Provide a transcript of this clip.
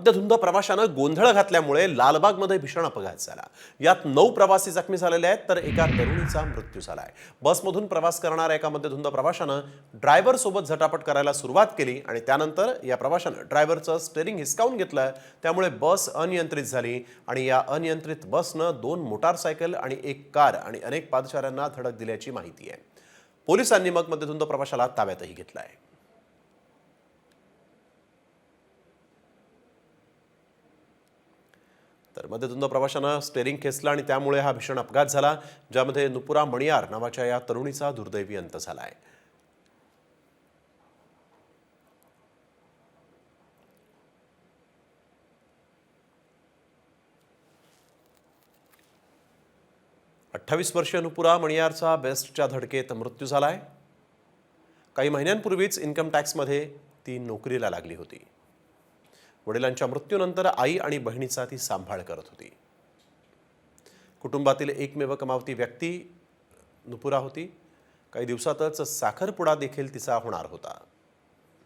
मद्यधुंद प्रवाशानं गोंधळ घातल्यामुळे लालबागमध्ये भीषण अपघात झाला. यात नऊ प्रवासी जखमी झालेले आहेत तर एका तरुणीचा मृत्यू झाला आहे बसमधून प्रवास करणाऱ्या एका मद्यधुंद प्रवाशानं ड्रायव्हर सोबत झटापट करायला सुरुवात केली आणि त्यानंतर या प्रवाशानं ड्रायव्हरचं स्टेरिंग हिसकावून घेतलं. त्यामुळे बस अनियंत्रित झाली आणि या अनियंत्रित बसनं दोन मोटारसायकल आणि एक कार आणि अनेक पादचाऱ्यांना धडक दिल्याची माहिती आहे. पोलिसांनी मग मध्यधुंद प्रवाशाला ताब्यातही घेतला आहे तर मध्यधुंद प्रवाशानं स्टेरिंग खेचलं आणि त्यामुळे हा भीषण अपघात झाला ज्यामध्ये नुपुरा मणियार नावाच्या या तरुणीचा दुर्दैवी अंत झाला आहे अठ्ठावीस वर्षीय नुपुरा मणियारचा बेस्टच्या धडकेत मृत्यू झालाय. काही महिन्यांपूर्वीच इन्कम टॅक्समध्ये ती नोकरीला लागली होती. वडिलांच्या मृत्यूनंतर आई आणि बहिणीचा ती सांभाळ करत होती. कुटुंबातील एकमेव कमावती व्यक्ती नुपुरा होती. काही दिवसातच साखरपुडा देखील तिचा होणार होता.